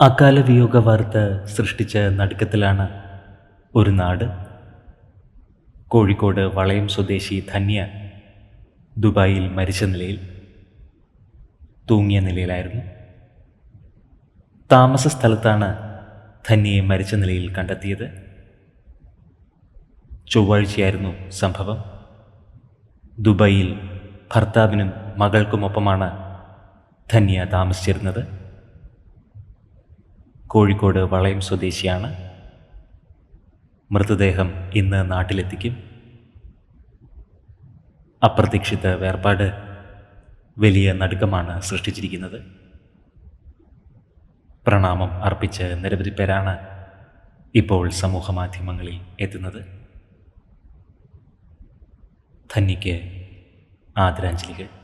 അകാല വിയോഗ വാർത്ത സൃഷ്ടിച്ച നടുക്കത്തിലാണ് ഒരു നാട്. കോഴിക്കോട് വളയം സ്വദേശി ധന്യ ദുബായിൽ മരിച്ച നിലയിൽ തൂങ്ങിയ നിലയിലായിരുന്നു. താമസ സ്ഥലത്താണ് ധന്യയെ മരിച്ച നിലയിൽ കണ്ടെത്തിയത്. ചൊവ്വാഴ്ചയായിരുന്നു സംഭവം. ദുബായിൽ ഭർത്താവിനും മകൾക്കുമൊപ്പമാണ് ധന്യ താമസിച്ചിരുന്നത്. കോഴിക്കോട് വളയം സ്വദേശിയാണ്. മൃതദേഹം ഇന്ന് നാട്ടിലെത്തിക്കും. അപ്രതീക്ഷിത വേർപാട് വലിയ നടുക്കമാണ് സൃഷ്ടിച്ചിരിക്കുന്നത്. പ്രണാമം അർപ്പിച്ച് നിരവധി പേരാണ് ഇപ്പോൾ സമൂഹ മാധ്യമങ്ങളിൽ എത്തുന്നത്. ധന്യയ്ക്ക് ആദരാഞ്ജലികൾ.